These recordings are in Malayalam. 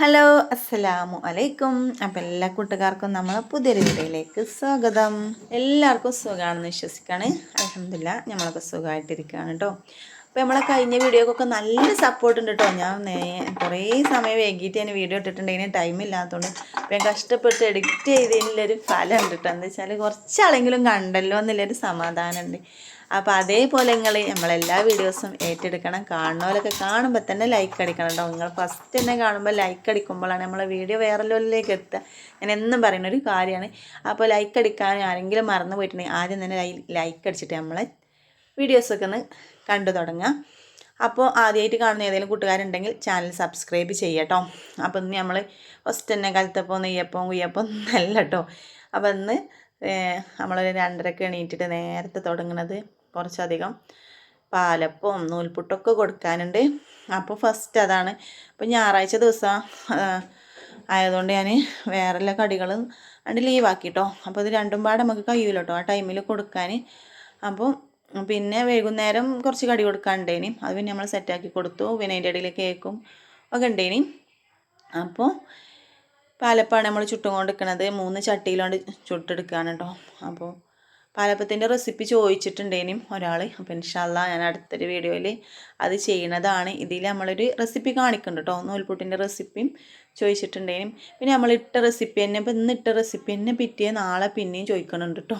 ഹലോ അസ്സലാമു അലൈക്കും. അപ്പം എല്ലാ കൂട്ടുകാർക്കും നമ്മൾ പുതിയൊരു വീഡിയോയിലേക്ക് സ്വാഗതം. എല്ലാവർക്കും സുഖമാണെന്ന് വിശ്വസിക്കാണ് അലഹമില്ല നമ്മളൊക്കെ സുഖമായിട്ടിരിക്കുകയാണ് കേട്ടോ. അപ്പോൾ നമ്മളെ കഴിഞ്ഞ വീഡിയോക്കൊക്കെ നല്ല സപ്പോർട്ട് ഉണ്ട് കേട്ടോ. ഞാൻ കുറേ സമയം വൈകിട്ട് ഞാൻ വീഡിയോ ഇട്ടിട്ടുണ്ടെങ്കിൽ ടൈം ഇല്ലാത്തതുകൊണ്ട് ഞാൻ കഷ്ടപ്പെട്ട് എഡിറ്റ് ചെയ്തതിനുള്ളൊരു ഫലം ഉണ്ട് കേട്ടോ. എന്താ വെച്ചാൽ കുറച്ചാളെങ്കിലും കണ്ടല്ലോ എന്നുള്ളൊരു സമാധാനമുണ്ട്. അപ്പോൾ അതേപോലെ നിങ്ങൾ നമ്മളെല്ലാ വീഡിയോസും ഏറ്റെടുക്കണം. കാണുന്നവരൊക്കെ കാണുമ്പോൾ തന്നെ ലൈക്ക് അടിക്കണം കേട്ടോ നിങ്ങൾ ഫസ്റ്റ് തന്നെ കാണുമ്പോൾ ലൈക്ക് അടിക്കുമ്പോഴാണ് നമ്മളെ വീഡിയോ വേറെ ലെവലിലേക്ക് എത്തുക. ഞാൻ എന്നും പറയുന്ന ഒരു കാര്യമാണ്. അപ്പോൾ ലൈക്ക് അടിക്കാൻ ആരെങ്കിലും മറന്നു പോയിട്ടുണ്ടെങ്കിൽ ആദ്യം തന്നെ ലൈക്ക് അടിച്ചിട്ട് നമ്മളെ വീഡിയോസൊക്കെ ഒന്ന് കണ്ടു തുടങ്ങുക അപ്പോൾ ആദ്യമായിട്ട് കാണുന്ന ഏതെങ്കിലും കൂട്ടുകാരുണ്ടെങ്കിൽ ചാനൽ സബ്സ്ക്രൈബ് ചെയ്യട്ടോ അപ്പോൾ ഇന്ന് നമ്മൾ ഫസ്റ്റ് തന്നെ കലത്തപ്പം നെയ്യപ്പം കുയ്യപ്പം നല്ല കേട്ടോ അപ്പോൾ ഇന്ന് നമ്മളൊരു രണ്ടരക്ക് എണീറ്റിട്ട് നേരത്തെ തുടങ്ങുന്നത് കുറച്ചധികം പാലപ്പവും നൂൽപുട്ടൊക്കെ കൊടുക്കാനുണ്ട്. അപ്പോൾ ഫസ്റ്റ് അതാണ്. അപ്പോൾ ഞായറാഴ്ച ദിവസം ആയതുകൊണ്ട് ഞാൻ വേറെ എല്ലാ കടികളും അണ്ട് ലീവാക്കിട്ടോ അപ്പോൾ ഇത് രണ്ടും പാടെ നമുക്ക് കഴിയൂല ആ ടൈമിൽ കൊടുക്കാൻ അപ്പം പിന്നെ വൈകുന്നേരം കുറച്ച് കടി കൊടുക്കാനുണ്ടേനി. അത് പിന്നെ നമ്മൾ സെറ്റാക്കി കൊടുത്തു. പിന്നെ അതിന്റെ ഇടയിൽ കേക്കും ഒക്കെ ഉണ്ടേനി. അപ്പോൾ പാലപ്പാണ് നമ്മൾ ചുട്ടും കൊണ്ട് നിൽക്കുന്നത് മൂന്ന് ചട്ടിയിലോണ്ട് ചുട്ടെടുക്കുകയാണ് കേട്ടോ അപ്പോൾ പാലപ്പത്തിന്റെ റെസിപ്പി ചോദിച്ചിട്ടുണ്ടേനും ഒരാൾ അപ്പോൾ ഇൻഷാല്ല ഞാൻ അടുത്തൊരു വീഡിയോയിൽ അത് ചെയ്യണതാണ്. ഇതിൽ നമ്മളൊരു റെസിപ്പി കാണിക്കുന്നുണ്ട് കേട്ടോ നൂൽപുട്ടിന്റെ റെസിപ്പിയും ചോദിച്ചിട്ടുണ്ടേനും. പിന്നെ നമ്മൾ ഇട്ട റെസിപ്പി തന്നെ ഇപ്പം ഇന്ന് ഇട്ട റെസിപ്പി തന്നെ പിറ്റേ നാളെ പിന്നെയും ചോദിക്കണുണ്ട് കേട്ടോ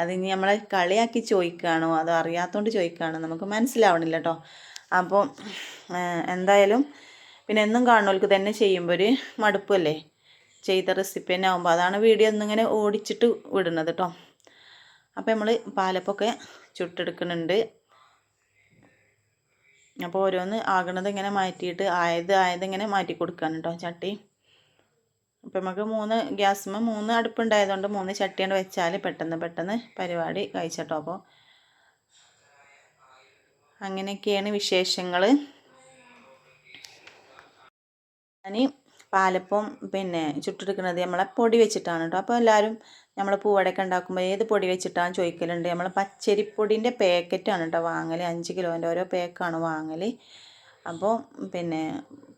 അത് ഇനി നമ്മളെ കളിയാക്കി ചോദിക്കുകയാണോ അത് അറിയാത്തതുകൊണ്ട് ചോദിക്കുകയാണോ നമുക്ക് മനസ്സിലാവണില്ല കേട്ടോ അപ്പോൾ എന്തായാലും പിന്നെ എന്നും കാണുന്നവർക്ക് തന്നെ ചെയ്യുമ്പോൾ ഒരു മടുപ്പല്ലേ? ചെയ്ത റെസിപ്പി തന്നെ ആകുമ്പോൾ അതാണ് വീഡിയോ ഒന്നിങ്ങനെ ഓടിച്ചിട്ട് വിടുന്നത് കേട്ടോ അപ്പോൾ നമ്മൾ പാലപ്പൊക്കെ ചുട്ടെടുക്കുന്നുണ്ട്. അപ്പോൾ ഓരോന്ന് ആകണത് ഇങ്ങനെ മാറ്റിയിട്ട് ആയത് ആയത് ഇങ്ങനെ മാറ്റി കൊടുക്കാൻ കേട്ടോ ചട്ടി. അപ്പോൾ നമുക്ക് മൂന്ന് ഗ്യാസുമ്മ മൂന്ന് അടുപ്പുണ്ടായതുകൊണ്ട് മൂന്ന് ചട്ടി ചട്ടിയാണ് വെച്ചാൽ പെട്ടെന്ന് പെട്ടെന്ന് പരിപാടി കഴിച്ചട്ടോ. അപ്പോൾ അങ്ങനെയൊക്കെയാണ് വിശേഷങ്ങൾ ഞാൻ പാലപ്പം പിന്നെ ചുട്ടെടുക്കുന്നത് നമ്മളെ പൊടി വെച്ചിട്ടാണ് കേട്ടോ. അപ്പോൾ എല്ലാവരും നമ്മൾ പൂവടയൊക്കെ ഉണ്ടാക്കുമ്പോൾ ഏത് പൊടി വെച്ചിട്ടാണ് ചോദിക്കലുണ്ട്? നമ്മൾ പച്ചരിപ്പൊടിന്റെ പാക്കറ്റാണ് കേട്ടോ വാങ്ങൽ അഞ്ച് കിലോന്റെ ഓരോ പാക്കാണ് വാങ്ങൽ അപ്പോൾ പിന്നെ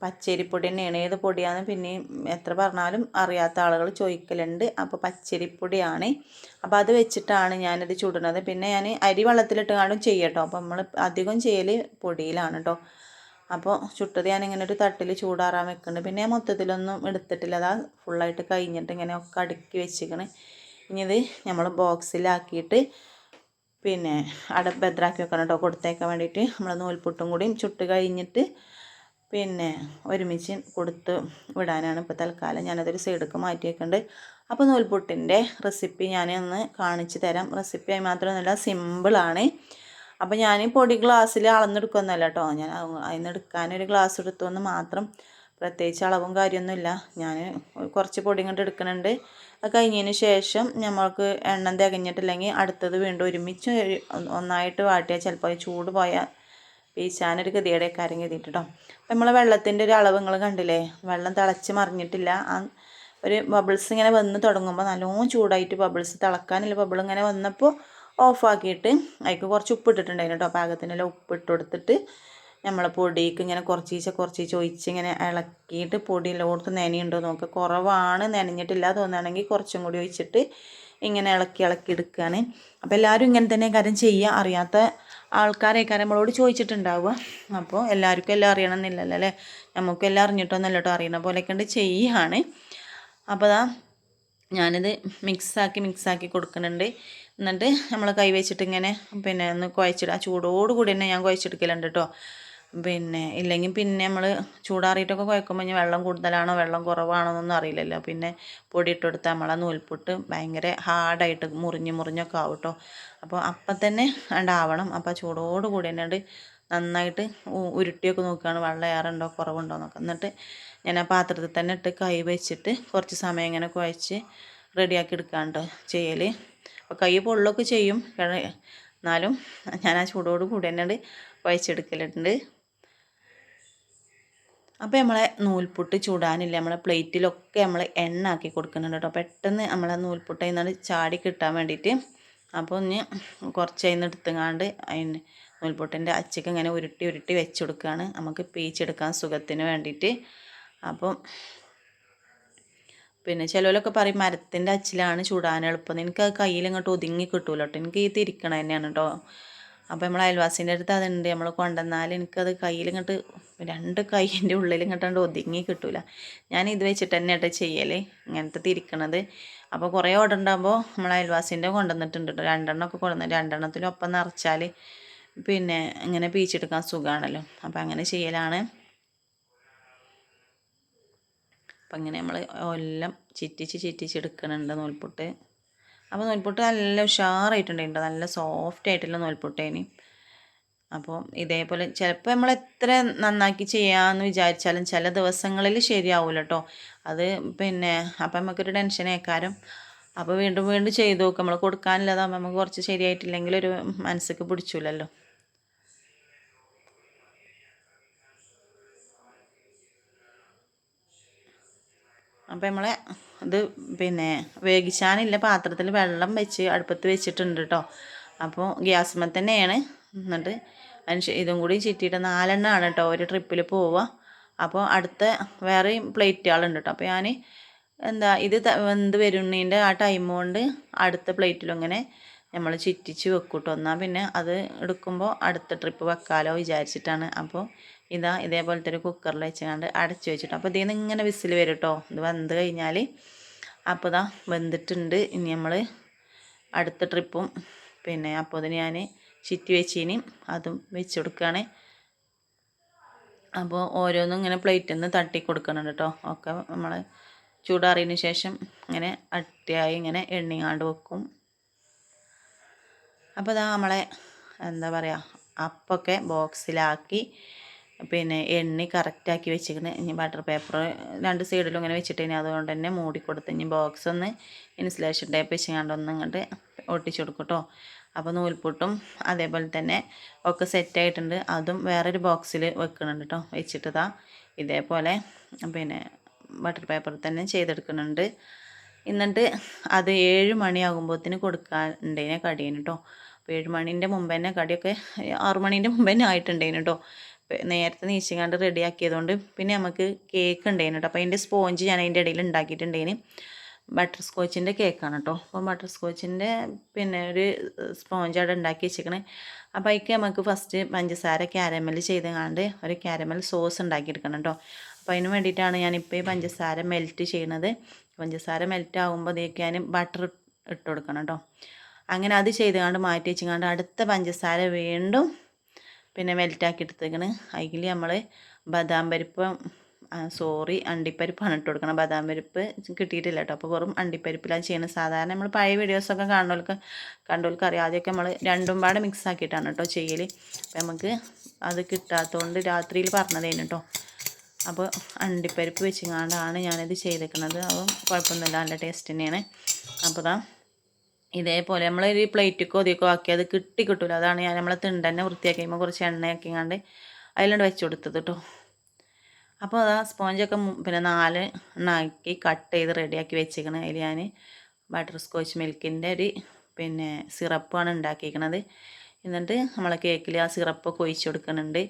പച്ചരിപ്പൊടി തന്നെയാണ്. ഏത് പൊടിയാണെന്ന് പിന്നെയും എത്ര പറഞ്ഞാലും അറിയാത്ത ആളുകൾ ചോദിക്കലുണ്ട്. അപ്പോൾ പച്ചരിപ്പൊടിയാണ്. അപ്പോൾ അത് വെച്ചിട്ടാണ് ഞാനിത് ചുടുന്നത്. പിന്നെ ഞാൻ അരി വെള്ളത്തിലിട്ട് കാണും ചെയ്യട്ടോ അപ്പോൾ നമ്മൾ അധികം ചെയ്യൽ പൊടിയിലാണ് കേട്ടോ. അപ്പോൾ ചുട്ടത് ഞാൻ ഇങ്ങനെ ഒരു തട്ടിൽ ചൂടാറാൻ വെക്കുന്നുണ്ട് പിന്നെ ഞാൻ മൊത്തത്തിലൊന്നും എടുത്തിട്ടില്ല. അതാ ഫുള്ളായിട്ട് കഴിഞ്ഞിട്ട് ഇങ്ങനെ ഒക്കെ അടുക്കി വെച്ചിരിക്കണ് ഇനി ഇത് നമ്മൾ ബോക്സിലാക്കിയിട്ട് പിന്നെ അട ഭദ്രാക്കി വെക്കണം കേട്ടോ. കൊടുത്തേക്കാൻ വേണ്ടിയിട്ട് നമ്മൾ നൂൽപുട്ടും കൂടിയും ചുട്ട് കഴിഞ്ഞിട്ട് പിന്നെ ഒരുമിച്ച് കൊടുത്ത് വിടാനാണ് ഇപ്പോൾ തൽക്കാലം. ഞാനതൊരു സൈഡിലേക്ക് മാറ്റി വെക്കുന്നുണ്ട് അപ്പോൾ നൂൽപുട്ടിന്റെ റെസിപ്പി ഞാൻ ഒന്ന് കാണിച്ചു തരാം. റെസിപ്പി ആയി മാത്രമൊന്നുമല്ല സിമ്പിളാണ് അപ്പോൾ ഞാൻ പൊടി ഗ്ലാസ്സിൽ അളന്നെടുക്കുമെന്നല്ല കേട്ടോ ഞാൻ അതിന് എടുക്കാനൊരു ഗ്ലാസ് എടുത്തുവെന്ന് മാത്രം പ്രത്യേകിച്ച് അളവും കാര്യമൊന്നുമില്ല ഞാൻ കുറച്ച് പൊടി ഇങ്ങോട്ട് എടുക്കുന്നുണ്ട് അത് കഴിഞ്ഞതിന് ശേഷം നമ്മൾക്ക് എണ്ണം തികഞ്ഞിട്ടില്ലെങ്കിൽ അടുത്തത് വീണ്ടും ഒരുമിച്ച് ഒന്നായിട്ട് വാട്ടിയാൽ ചിലപ്പോൾ ചൂട് പോയാൽ വീശാനൊരു ഗതിയുടെയൊക്കെ ആരും കരുതിയിട്ട് കേട്ടോ നമ്മളെ വെള്ളത്തിന്റെ ഒരു അളവ് നിങ്ങൾ കണ്ടില്ലേ? വെള്ളം തിളച്ച് മറിഞ്ഞിട്ടില്ല. ആ ഒരു ബബിൾസ് ഇങ്ങനെ വന്ന് തുടങ്ങുമ്പോൾ നല്ലോണം ചൂടായിട്ട് ബബിൾസ് തിളക്കാനുള്ള ബബിൾ ഇങ്ങനെ വന്നപ്പോൾ ഓഫാക്കിയിട്ട് അതിക്ക് കുറച്ച് ഉപ്പ് ഇട്ടിട്ടുണ്ടായിരുന്നു കേട്ടോ. പാകത്തിനെല്ലാം ഉപ്പ് ഇട്ട് കൊടുത്തിട്ട് നമ്മൾ പൊടിക്ക് ഇങ്ങനെ കുറച്ചീച്ച കുറച്ചീച്ച ഒഴിച്ച് ഇങ്ങനെ ഇളക്കിയിട്ട് പൊടി എല്ലായിടത്തും നനയുണ്ടോ നോക്കുക കുറവാണ് നനഞ്ഞിട്ടില്ല തോന്നുകയാണെങ്കിൽ കുറച്ചും കൂടി ഒഴിച്ചിട്ട് ഇങ്ങനെ ഇളക്കി ഇളക്കി എടുക്കുകയാണ്. അപ്പോൾ എല്ലാവരും ഇങ്ങനെ തന്നെ കാര്യം ചെയ്യുക. അറിയാത്ത ആൾക്കാരെ നമ്മളോട് ചോദിച്ചിട്ടുണ്ടാവുക. അപ്പോൾ എല്ലാവർക്കും എല്ലാം അറിയണം എന്നില്ലല്ലോ അല്ലേ? നമുക്കെല്ലാം അറിഞ്ഞിട്ടൊന്നുമല്ല കേട്ടോ. അറിയണ പോലെയൊക്കെ ഉണ്ട് ചെയ്യുകയാണ്. അപ്പോൾ അതാ ഞാനിത് മിക്സാക്കി മിക്സാക്കി കൊടുക്കുന്നുണ്ട്. എന്നിട്ട് നമ്മൾ കൈ വെച്ചിട്ട് ഇങ്ങനെ പിന്നെ ഒന്ന് കുഴച്ചിട. ആ ചൂടോട് കൂടി തന്നെ ഞാൻ കുഴച്ചെടുക്കലുണ്ട് കേട്ടോ പിന്നെ ഇല്ലെങ്കിൽ പിന്നെ നമ്മൾ ചൂടാറിയിട്ടൊക്കെ കുഴക്കുമ്പോൾ ഇനി വെള്ളം കൂടുതലാണോ വെള്ളം കുറവാണോ എന്നൊന്നും അറിയില്ലല്ലോ. പിന്നെ പൊടി നമ്മളെ നൂൽപുട്ട് ഭയങ്കര ഹാർഡായിട്ട് മുറിഞ്ഞ് മുറിഞ്ഞൊക്കെ ആവും കേട്ടോ അപ്പോൾ അപ്പം തന്നെ ഉണ്ടാവണം അപ്പോൾ ചൂടോട് കൂടി ഉണ്ട് നന്നായിട്ട് ഉരുട്ടിയൊക്കെ നോക്കുകയാണ് വെള്ളം ഏറുണ്ടോ കുറവുണ്ടോ എന്നൊക്കെ. എന്നിട്ട് ഞാൻ ആ പാത്രത്തിൽ തന്നെ ഇട്ട് കൈ വെച്ചിട്ട് കുറച്ച് സമയം ഇങ്ങനെ കുഴച്ച് റെഡിയാക്കി എടുക്കാണ്ട് ചെയ്യൽ അപ്പോൾ കൈ പൊള്ളൊക്കെ ചെയ്യും. എന്നാലും ഞാൻ ആ ചൂടോട് കൂടി തന്നെ കുഴച്ചെടുക്കലുണ്ട്. അപ്പോൾ നമ്മളെ നൂൽപുട്ട് ചൂടാനില്ല. നമ്മളെ പ്ലേറ്റിലൊക്കെ നമ്മൾ എണ്ണ ആക്കി കൊടുക്കുന്നുണ്ട് കേട്ടോ. പെട്ടെന്ന് നമ്മളെ നൂൽപുട്ടിൽ നിന്നാണ് ചാടി കിട്ടാൻ വേണ്ടിയിട്ട് അപ്പോൾ ഒന്ന് കുറച്ച് അതിൽ നിന്ന് എടുത്തുങ്ങാണ്ട് അതിന് നൂൽപൊട്ടിന്റെ അച്ചക്ക് ഇങ്ങനെ ഉരുട്ടി ഉരുട്ടി വെച്ച് കൊടുക്കുകയാണ് നമുക്ക് പീച്ചെടുക്കാൻ സുഖത്തിന് വേണ്ടിയിട്ട്. അപ്പം പിന്നെ ചിലവരൊക്കെ പറയും മരത്തിന്റെ അച്ചിലാണ് ചൂടാൻ എളുപ്പം. എനിക്ക് അത് കയ്യിൽ ഇങ്ങോട്ട് ഒതുങ്ങി കിട്ടൂല കേട്ടോ എനിക്ക് ഈ തിരിക്കണ തന്നെയാണ് കേട്ടോ അപ്പോൾ നമ്മൾ അയൽവാസിന്റെ അടുത്ത് അതുണ്ട്. നമ്മൾ കൊണ്ടുവന്നാൽ എനിക്കത് കയ്യിൽ ഇങ്ങോട്ട് രണ്ട് കൈയിന്റെ ഉള്ളിൽ ഇങ്ങോട്ട് ഒതുങ്ങി കിട്ടില്ല ഞാൻ ഇത് വെച്ചിട്ട് തന്നെ കേട്ടോ ചെയ്യൽ ഇങ്ങനത്തെ തിരിക്കണത്. അപ്പോൾ കുറേ ഓർഡർ ഉണ്ടാകുമ്പോൾ നമ്മൾ അയൽവാസിന്റെ കൊണ്ടുവന്നിട്ടുണ്ട് കേട്ടോ രണ്ടെണ്ണമൊക്കെ കൊണ്ടുവന്ന് രണ്ടെണ്ണത്തിലൊപ്പം നിറച്ചാൽ പിന്നെ ഇങ്ങനെ പീച്ചെടുക്കാൻ സുഖമാണല്ലോ അപ്പോൾ അങ്ങനെ ചെയ്യലാണ്. അപ്പം ഇങ്ങനെ നമ്മൾ എല്ലാം ചിറ്റിച്ച് ചിറ്റിച്ച് എടുക്കണുണ്ട് നൂൽപുട്ട്. അപ്പോൾ നൂൽപുട്ട് നല്ല ഉഷാറായിട്ടുണ്ടായിട്ടുണ്ട് നല്ല സോഫ്റ്റ് ആയിട്ടുള്ള നൂൽപുട്ടേനി അപ്പോൾ ഇതേപോലെ ചിലപ്പോൾ നമ്മൾ എത്ര നന്നാക്കി ചെയ്യാമെന്ന് വിചാരിച്ചാലും ചില ദിവസങ്ങളിൽ ശരിയാവില്ല കേട്ടോ അത് പിന്നെ അപ്പം നമുക്കൊരു ടെൻഷൻ ഏക്കാരം അപ്പോൾ വീണ്ടും വീണ്ടും ചെയ്ത് നോക്കും. നമ്മൾ കൊടുക്കാനില്ലാതാകുമ്പോൾ നമുക്ക് കുറച്ച് ശരിയായിട്ടില്ലെങ്കിൽ ഒരു മനസ്സിക്ക് പിടിച്ചില്ലല്ലോ അപ്പോൾ നമ്മളെ ഇത് പിന്നെ വേവിച്ചാനില്ല. പാത്രത്തിൽ വെള്ളം വെച്ച് അടുപ്പത്ത് വെച്ചിട്ടുണ്ട് കേട്ടോ അപ്പോൾ ഗ്യാസ്മ തന്നെയാണ്. എന്നിട്ട് അതിന് ഇതും കൂടി ചിറ്റിയിട്ട് നാലെണ്ണമാണ് കേട്ടോ ഒരു ട്രിപ്പിൽ പോവുക. അപ്പോൾ അടുത്ത വേറെയും പ്ലേറ്റുകളുണ്ട് കേട്ടോ അപ്പോൾ ഞാൻ എന്താ ഇത് വെന്ത് വരുന്നതിന്റെ ആ ടൈം കൊണ്ട് അടുത്ത പ്ലേറ്റിലും ഇങ്ങനെ നമ്മൾ ചിറ്റിച്ച് വെക്കും കേട്ടോ എന്നാൽ പിന്നെ അത് എടുക്കുമ്പോൾ അടുത്ത ട്രിപ്പ് വെക്കാലോ വിചാരിച്ചിട്ടാണ്. അപ്പോൾ ഇതാ ഇതേപോലത്തെ ഒരു കുക്കറിൽ വെച്ചുകൊണ്ട് അടച്ച് വെച്ചിട്ട്. അപ്പോൾ ഇതിൽ ഇങ്ങനെ വിസിൽ വരും കേട്ടോ ഇത് വെന്ത് കഴിഞ്ഞാൽ അപ്പോൾ ഇതാ വെന്തിട്ടുണ്ട്. ഇനി നമ്മൾ അടുത്ത ട്രിപ്പും പിന്നെ അപ്പോൾ അതിന് ഞാൻ ചിറ്റി വെച്ചിനി. അതും വെച്ച് കൊടുക്കുകയാണ് അപ്പോൾ ഓരോന്നും ഇങ്ങനെ പ്ലേറ്റിൽ നിന്ന് തട്ടി കൊടുക്കണം കേട്ടോ ഒക്കെ നമ്മൾ ചൂടാറിയതിന് ശേഷം ഇങ്ങനെ അട്ടിയായി ഇങ്ങനെ എണ്ണിങ്ങാണ്ട് വെക്കും. അപ്പോൾ ഇതാ നമ്മളെ എന്താ പറയുക അപ്പൊക്കെ ബോക്സിലാക്കി പിന്നെ എണ്ണി കറക്റ്റാക്കി വെച്ചിരിക്കുന്നത് ഇനി ബട്ടർ പേപ്പർ രണ്ട് സൈഡിലും ഇങ്ങനെ വെച്ചിട്ട് ഇനി അതുകൊണ്ട് തന്നെ മൂടി കൊടുത്ത് ഇനി ബോക്സ് ഒന്ന് ഇൻസുലേഷൻ ടേപ്പ് വെച്ചുകൊണ്ട് ഒന്ന് ഇങ്ങോട്ട് ഒട്ടിച്ചു കൊടുക്കട്ടോ കേട്ടോ അപ്പോൾ നൂൽപുട്ടും അതേപോലെ തന്നെ ഒക്കെ സെറ്റായിട്ടുണ്ട് അതും വേറൊരു ബോക്സിൽ വെക്കുന്നുണ്ട് കേട്ടോ വെച്ചിട്ട് ഇതേപോലെ പിന്നെ ബട്ടർ പേപ്പർ തന്നെ ചെയ്തെടുക്കുന്നുണ്ട് എന്നിട്ട് അത് ഏഴ് മണിയാകുമ്പോഴത്തേന് കൊടുക്കാനുണ്ടേനെ കടിയേന് കേട്ടോ അപ്പോൾ ഏഴ് മണീന്റെ മുമ്പ് തന്നെ കടിയൊക്കെ ആറു മണീന്റെ മുമ്പ് തന്നെ ആയിട്ടുണ്ടേന് കേട്ടോ നേരത്തെ നീച്ചിങ്ങാണ്ട് റെഡി ആക്കിയതുകൊണ്ട് പിന്നെ നമുക്ക് കേക്ക് ഉണ്ടായിന് കേട്ടോ അപ്പോൾ അതിന്റെ സ്പോഞ്ച് ഞാൻ അതിന്റെ ഇടയിൽ ഉണ്ടാക്കിയിട്ടുണ്ടേന് ബട്ടർ സ്കോച്ചിന്റെ കേക്കാണ് കേട്ടോ അപ്പോൾ ബട്ടർ സ്കോച്ചിന്റെ പിന്നെ ഒരു സ്പോഞ്ച് അവിടെ ഉണ്ടാക്കി വെച്ചേക്കണേ. അപ്പോൾ അതിക്ക് നമുക്ക് ഫസ്റ്റ് പഞ്ചസാര ക്യാരമൽ ചെയ്തങ്ങാണ്ട് ഒരു ക്യാരമൽ സോസ് ഉണ്ടാക്കിയെടുക്കണം കേട്ടോ അപ്പോൾ അതിന് വേണ്ടിയിട്ടാണ് ഞാനിപ്പോൾ ഈ പഞ്ചസാര മെൽറ്റ് ചെയ്യണത്. പഞ്ചസാര മെൽറ്റ് ആകുമ്പോൾ അതേക്ക് ഞാൻ ബട്ടർ ഇട്ട് കൊടുക്കണം കേട്ടോ അങ്ങനെ അത് ചെയ്തുകൊണ്ട് മാറ്റി വെച്ചുകൊണ്ട് അടുത്ത പഞ്ചസാര വീണ്ടും പിന്നെ മെൽറ്റാക്കി എടുത്തേക്കണ്. അതിൽ നമ്മൾ ബദാം പരിപ്പ് സോറി അണ്ടിപ്പരിപ്പാണ് ഇട്ട് കൊടുക്കണം ബദാം പരിപ്പ് കിട്ടിയിട്ടില്ല കേട്ടോ അപ്പോൾ വെറും അണ്ടിപ്പരിപ്പിലാണ് ചെയ്യുന്നത് സാധാരണ നമ്മൾ പഴയ വീഡിയോസൊക്കെ കാണുന്നവർക്ക് കണ്ടവർക്ക് അറിയാം. ആദ്യമൊക്കെ നമ്മൾ രണ്ടും പാടെ മിക്സ് ആക്കിയിട്ടാണ് കേട്ടോ ചെയ്യൽ അപ്പോൾ നമുക്ക് അത് കിട്ടാത്തതുകൊണ്ട് രാത്രിയിൽ പറഞ്ഞതേനു കേട്ടോ അപ്പോൾ അണ്ടിപ്പരിപ്പ് വെച്ചുകൊണ്ടാണ് ഞാനിത് ചെയ്തേക്കുന്നത് അപ്പം കുഴപ്പമൊന്നുമില്ല. നല്ല ടേസ്റ്റ് തന്നെയാണ്. അപ്പോൾ ഇതാ ഇതേപോലെ നമ്മൾ ഒരു പ്ലേറ്റിക്കോ ഇതിക്കോ ആക്കി അത് കിട്ടി കിട്ടില്ല അതാണ് ഞാൻ നമ്മളെ തിണ്ടന്നെ വൃത്തിയാക്കി കഴിയുമ്പോൾ കുറച്ച് എണ്ണയാക്കിങ്ങാണ്ട് അതിലോട്ട് വെച്ച് കൊടുത്തത് കേട്ടോ അപ്പോൾ അതാ സ്പോഞ്ചൊക്കെ പിന്നെ നാല് എണ്ണാക്കി കട്ട് ചെയ്ത് റെഡിയാക്കി വെച്ചേക്കണേ. അതിൽ ഞാൻ ബട്ടർ സ്കോച്ച് മിൽക്കിന്റെ ഒരു പിന്നെ സിറപ്പാണ് ഉണ്ടാക്കിയിരിക്കണത് എന്നിട്ട് നമ്മളെ കേക്കിൽ ആ സിറപ്പൊക്കെ ഒഴിച്ച് കൊടുക്കുന്നുണ്ട്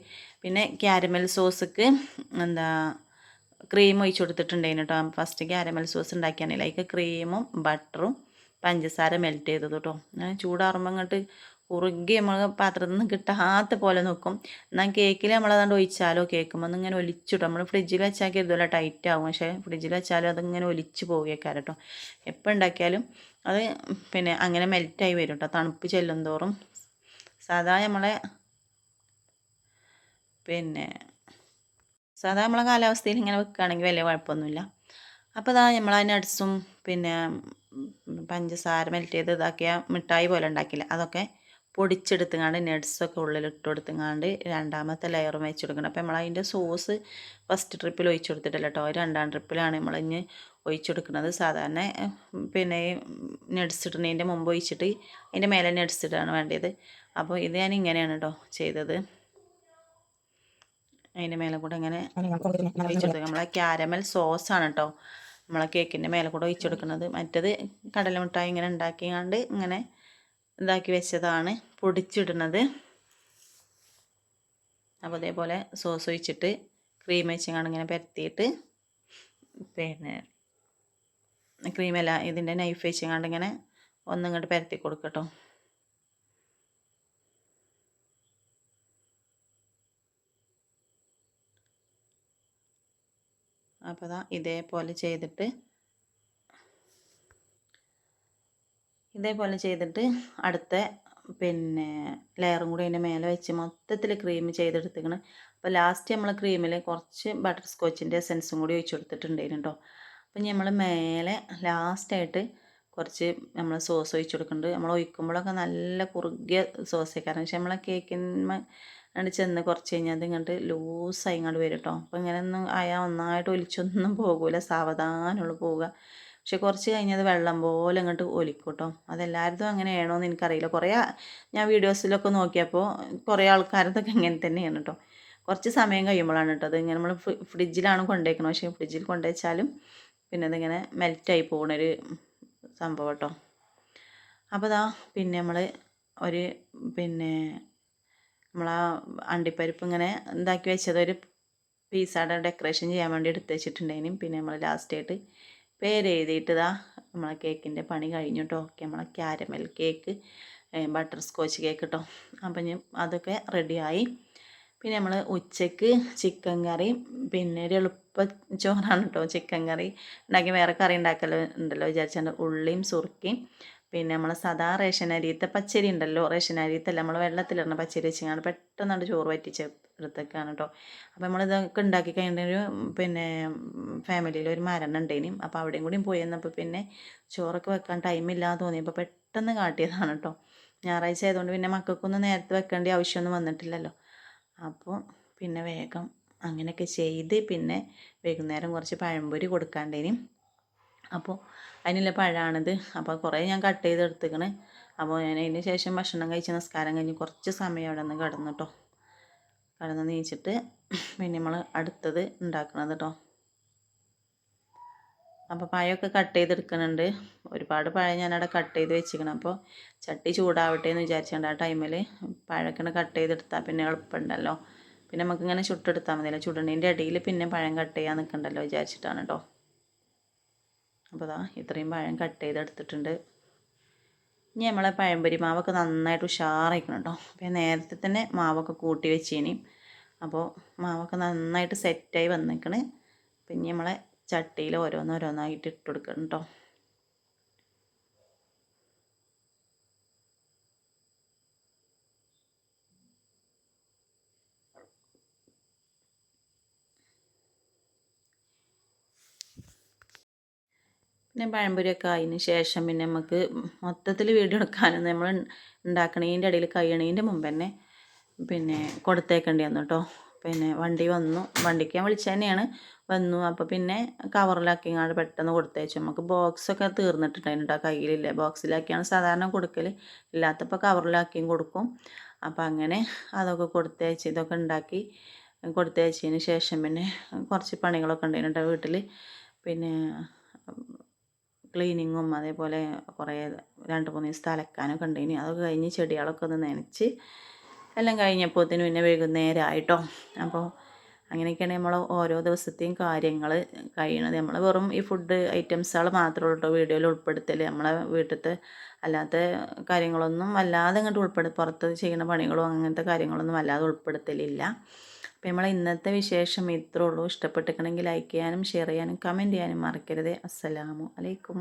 പിന്നെ ക്യാരമൽ സോസ്ക്ക് എന്താ ക്രീം ഒഴിച്ചു കൊടുത്തിട്ടുണ്ടായിരുന്നു കേട്ടോ ഫസ്റ്റ് ക്യാരമൽ സോസ് ഉണ്ടാക്കിയാണെങ്കിൽ അതിലേക്ക് ക്രീമും ബട്ടറും പഞ്ചസാര മെൽറ്റ് ചെയ്തത് കേട്ടോ ഞാൻ ചൂടാറുമ്പോൾ അങ്ങോട്ട് കുറുകി നമ്മൾ പാത്രത്തിൽ നിന്ന് കിട്ടാത്ത പോലെ നോക്കും. എന്നാൽ കേക്കിൽ നമ്മളതാണ്ട് ഒഴിച്ചാലോ കേൾക്കുമ്പോൾ ഇങ്ങനെ ഒലിച്ചിട്ടോ നമ്മൾ ഫ്രിഡ്ജിൽ വെച്ചാൽ കരുതല ടൈറ്റ് ആകും പക്ഷേ ഫ്രിഡ്ജിൽ വെച്ചാലും അതിങ്ങനെ ഒലിച്ച് പോവുകയൊക്കെ കേട്ടോ എപ്പോൾ ഉണ്ടാക്കിയാലും അത് പിന്നെ അങ്ങനെ മെൽറ്റായി വരും കേട്ടോ തണുപ്പ് ചെല്ലും തോറും സാധാ നമ്മളെ പിന്നെ സാധാ നമ്മളെ കാലാവസ്ഥയിൽ ഇങ്ങനെ വെക്കുകയാണെങ്കിൽ വലിയ കുഴപ്പമൊന്നുമില്ല. അപ്പോൾ ഇതാ നമ്മൾ ആ നട്ട്സും പിന്നെ പഞ്ചസാര മെൽറ്റ് ചെയ്ത് ഇതാക്കിയ മിഠായി പോലെ ഉണ്ടാക്കില്ല അതൊക്കെ പൊടിച്ചെടുത്തുങ്ങാണ്ട് നട്ട്സൊക്കെ ഉള്ളിൽ ഇട്ട് കൊടുത്തുങ്ങാണ്ട് രണ്ടാമത്തെ ലെയറും വെച്ച് കൊടുക്കണം. അപ്പോൾ നമ്മൾ അതിന്റെ സോസ് ഫസ്റ്റ് ട്രിപ്പിൽ ഒഴിച്ചു കൊടുത്തിട്ടില്ല കേട്ടോ രണ്ടാം ട്രിപ്പിലാണ് നമ്മൾ ഇനി ഒഴിച്ചു കൊടുക്കുന്നത്. സാധാരണ പിന്നെ നട്സ് ഇടുന്നതിന്റെ മുമ്പ് ഒഴിച്ചിട്ട് അതിന്റെ മേലെ നട്സ് ഇടാണ് വേണ്ടത് അപ്പോൾ ഇത് ഞാൻ ഇങ്ങനെയാണ് കേട്ടോ ചെയ്തത്. അതിന്റെ മേലെ കൂടെ ഇങ്ങനെ ഒഴിച്ചു കൊടുത്തത് നമ്മളെ ക്യാരമൽ സോസാണ് കേട്ടോ നമ്മളെ കേക്കിന്റെ മേലെ കൂടെ ഒഴിച്ചു കൊടുക്കുന്നത് മറ്റത് കടലമിഠായി ഇങ്ങനെ ഉണ്ടാക്കിയാണ്ട് ഇങ്ങനെ ഇതാക്കി വെച്ചതാണ് പൊടിച്ചിടുന്നത്. അപ്പോൾ അതേപോലെ സോസ് ഒഴിച്ചിട്ട് ക്രീം വെച്ചങ്ങാണ്ട് ഇങ്ങനെ പരത്തിയിട്ട് പിന്നെ ക്രീമല്ല ഇതിന്റെ നൈഫ് വെച്ചങ്ങാണ്ട് ഇങ്ങനെ ഒന്നിങ്ങോട്ട് പരത്തി കൊടുക്കട്ടോ. അപ്പോൾ അതാ ഇതേപോലെ ചെയ്തിട്ട് ഇതേപോലെ ചെയ്തിട്ട് അടുത്ത പിന്നെ ലെയറും കൂടി അതിന്റെ മേലെ വെച്ച് മൊത്തത്തിൽ ക്രീം ചെയ്തെടുത്തിക്കണം അപ്പോൾ ലാസ്റ്റ് നമ്മൾ ക്രീമിൽ കുറച്ച് ബട്ടർ സ്കോച്ചിന്റെ എസെൻസും കൂടി ഒഴിച്ചു കൊടുത്തിട്ടുണ്ടായിരുന്നു കേട്ടോ അപ്പം നമ്മൾ മേലെ ലാസ്റ്റായിട്ട് കുറച്ച് നമ്മൾ സോസ് ഒഴിച്ചു കൊടുക്കുന്നുണ്ട് നമ്മൾ ഒഴിക്കുമ്പോഴൊക്കെ നല്ല കുറുകിയ സോസ് കാരണം പക്ഷെ നമ്മളെ കേക്കിന്മ അങ്ങോട്ട് ചെന്ന് കുറച്ച് കഴിഞ്ഞാൽ അത് ഇങ്ങോട്ട് ലൂസായി ഇങ്ങോട്ട് വരും കേട്ടോ അപ്പോൾ ഇങ്ങനെ ഒന്നും ആയാൽ ഒന്നായിട്ട് ഒലിച്ചൊന്നും പോകില്ല സാവധാനമുള്ളൂ പോവുക. പക്ഷെ കുറച്ച് കഴിഞ്ഞത് വെള്ളം പോലെ അങ്ങോട്ട് ഒലിക്കും കേട്ടോ അതെല്ലാവരും അങ്ങനെയാണോ എന്ന് എനിക്കറിയില്ല. കുറേ ഞാൻ വീഡിയോസിലൊക്കെ നോക്കിയപ്പോൾ കുറേ ആൾക്കാരതൊക്കെ ഇങ്ങനെ തന്നെയാണ് കേട്ടോ കുറച്ച് സമയം കഴിയുമ്പോഴാണ് കേട്ടോ അത് ഇങ്ങനെ നമ്മൾ ഫ്രിഡ്ജിലാണ് കൊണ്ടുവയ്ക്കണം പക്ഷേ ഫ്രിഡ്ജിൽ കൊണ്ടുവച്ചാലും പിന്നെ അതിങ്ങനെ മെൽറ്റായി പോകുന്നൊരു സംഭവം കേട്ടോ അപ്പോൾ ഇതാ പിന്നെ നമ്മൾ ഒരു പിന്നെ നമ്മൾ ആ അണ്ടിപ്പരിപ്പ് ഇങ്ങനെ എന്താക്കി വെച്ചത് ഒരു പീസാടെ ഡെക്കറേഷൻ ചെയ്യാൻ വേണ്ടി എടുത്ത് വെച്ചിട്ടുണ്ടായിനും. പിന്നെ നമ്മൾ ലാസ്റ്റായിട്ട് പേര് എഴുതിയിട്ടതാ നമ്മളെ കേക്കിന്റെ പണി കഴിഞ്ഞു കേട്ടോ ഓക്കെ നമ്മളെ caramel cake butterscotch cake കേട്ടോ അപ്പം ഞാൻ അതൊക്കെ റെഡിയായി പിന്നെ നമ്മൾ ഉച്ചയ്ക്ക് ചിക്കൻ കറി പിന്നെ ഒരു എളുപ്പ ചോറാണ് കേട്ടോ ചിക്കൻ കറി. ഉണ്ടാക്കി വേറെ കറി ഉണ്ടാക്കലോ ഉണ്ടല്ലോ വിചാരിച്ചാൽ ഉള്ളിയും സുറുക്കിയും പിന്നെ നമ്മൾ സദാ റേഷൻ അരിയത്തെ പച്ചരി ഉണ്ടല്ലോ റേഷൻ അരിയത്തല്ല നമ്മൾ വെള്ളത്തിലിടുന്ന പച്ചരി വെച്ചാണ് പെട്ടെന്നാണ് ചോറ് വറ്റിച്ച് എടുത്തേക്കാണ് കേട്ടോ അപ്പോൾ നമ്മളിതൊക്കെ ഉണ്ടാക്കി കഴിഞ്ഞൊരു പിന്നെ ഫാമിലിയിൽ ഒരു മരണം ഉണ്ടേനും അപ്പോൾ അവിടെയും കൂടിയും പോയി വന്നപ്പോൾ പിന്നെ ചോറൊക്കെ വെക്കാൻ ടൈമില്ലാതെ തോന്നിയപ്പോൾ പെട്ടെന്ന് കാട്ടിയതാണ് കേട്ടോ ഞായറാഴ്ച ആയതുകൊണ്ട് പിന്നെ മക്കൾക്കൊന്നും നേരത്തെ വെക്കേണ്ട ആവശ്യമൊന്നും വന്നിട്ടില്ലല്ലോ. അപ്പോൾ പിന്നെ വേഗം അങ്ങനെയൊക്കെ ചെയ്ത് പിന്നെ വൈകുന്നേരം കുറച്ച് പഴംപൊരി കൊടുക്കാണ്ടേനും അപ്പോൾ അതിനുള്ള പഴമാണിത് അപ്പോൾ കുറേ ഞാൻ കട്ട് ചെയ്ത് എടുത്തേക്കണ് അപ്പോൾ ഞാൻ അതിന് ശേഷം ഭക്ഷണം കഴിച്ച് നിസ്കാരം കഴിഞ്ഞ് കുറച്ച് സമയം അവിടെ നിന്ന് കിടന്നു കേട്ടോ കിടന്ന് നീച്ചിട്ട് പിന്നെ നമ്മൾ അടുത്തത് ഉണ്ടാക്കണത് കേട്ടോ അപ്പോൾ പഴമൊക്കെ കട്ട് ചെയ്തെടുക്കുന്നുണ്ട് ഒരുപാട് പഴം ഞാനവിടെ കട്ട് ചെയ്ത് വെച്ചിരിക്കണം അപ്പോൾ ചട്ടി ചൂടാവട്ടെ എന്ന് വിചാരിച്ചുകൊണ്ട് ആ ടൈമിൽ പഴമൊക്കെ കട്ട് ചെയ്തെടുത്താൽ പിന്നെ എളുപ്പമുണ്ടല്ലോ പിന്നെ നമുക്കിങ്ങനെ ചുട്ടെടുത്താൽ മതിയല്ലോ. ചുടണീന്റെ ഇടയിൽ പിന്നെ പഴം കട്ട് ചെയ്യാൻ നിൽക്കണ്ടല്ലോ വിചാരിച്ചിട്ടാണ് കേട്ടോ അപ്പോൾ അതാ ഇത്രയും പഴം കട്ട് ചെയ്തെടുത്തിട്ടുണ്ട്. ഇനി നമ്മളെ പഴംപൊരി മാവൊക്കെ നന്നായിട്ട് ഉഷാറായിക്കണം കേട്ടോ അപ്പോൾ നേരത്തെ തന്നെ മാവൊക്കെ കൂട്ടി വെച്ചേനി. അപ്പോൾ മാവൊക്കെ നന്നായിട്ട് സെറ്റായി വന്നേക്കണ്. പിന്നെ നമ്മളെ ചട്ടിയിൽ ഓരോന്നോരോന്നായിട്ട് ഇട്ട് കൊടുക്കണം കേട്ടോ പിന്നെ പഴംപൊരിയൊക്കെ ആയതിന് ശേഷം പിന്നെ നമുക്ക് മൊത്തത്തിൽ വീഡിയോ എടുക്കാനൊന്നും നമ്മൾ ഉണ്ടാക്കണതിന്റെ ഇടയിൽ കഴിയണതിന്റെ മുമ്പ് തന്നെ പിന്നെ കൊടുത്തേക്കേണ്ടി വന്നു കേട്ടോ പിന്നെ വണ്ടി വന്നു. വണ്ടിക്ക് ഞാൻ വിളിച്ചു തന്നെയാണ് വന്നു. അപ്പോൾ പിന്നെ കവറിലാക്കി ഇങ്ങോട്ട് പെട്ടെന്ന് കൊടുത്തേച്ചു. നമുക്ക് ബോക്സൊക്കെ തീർന്നിട്ടുണ്ടായിരുന്നു കേട്ടോ കയ്യിലില്ല. ബോക്സിലാക്കിയാണ് സാധാരണ കൊടുക്കൽ ഇല്ലാത്തപ്പോൾ കവറിലാക്കിയും കൊടുക്കും. അപ്പോൾ അങ്ങനെ അതൊക്കെ കൊടുത്തേച്ച് ഇതൊക്കെ ഉണ്ടാക്കി കൊടുത്തേച്ചതിന് ശേഷം പിന്നെ കുറച്ച് പണികളൊക്കെ ഉണ്ടായിരുന്നു കേട്ടോ വീട്ടിൽ പിന്നെ ക്ലീനിങ്ങും അതേപോലെ കുറേ രണ്ട് മൂന്ന് ദിവസത്തെ അലക്കാനൊക്കെ ഉണ്ടായിനി അതൊക്കെ കഴിഞ്ഞ് ചെടികളൊക്കെ ഒന്ന് നനച്ച് എല്ലാം കഴിഞ്ഞപ്പോഴത്തേനും പിന്നെ വൈകുന്നേരമായിട്ടോ. അപ്പോൾ അങ്ങനെയൊക്കെയാണ് നമ്മൾ ഓരോ ദിവസത്തെയും കാര്യങ്ങൾ കഴിയണത്. നമ്മൾ വെറും ഈ ഫുഡ് ഐറ്റംസുകൾ മാത്രമേ ഉള്ളൂ വീഡിയോയിൽ ഉൾപ്പെടുത്തൽ നമ്മളെ വീട്ടിലത്തെ അല്ലാത്ത കാര്യങ്ങളൊന്നും വല്ലാതെ ഇങ്ങോട്ട് ഉൾപ്പെടു പുറത്ത് ചെയ്യുന്ന പണികളോ അങ്ങനത്തെ കാര്യങ്ങളൊന്നും വല്ലാതെ ഉൾപ്പെടുത്തലില്ല. അപ്പോൾ നമ്മളെ ഇന്നത്തെ വിശേഷം ഇത്രേ ഉള്ളൂ. ഇഷ്ടപ്പെട്ടിട്ടുണ്ടെങ്കിൽ ലൈക്ക് ചെയ്യാനും ഷെയർ ചെയ്യാനും കമന്റ് ചെയ്യാനും മറക്കരുത്. അസ്സലാമു അലൈക്കും.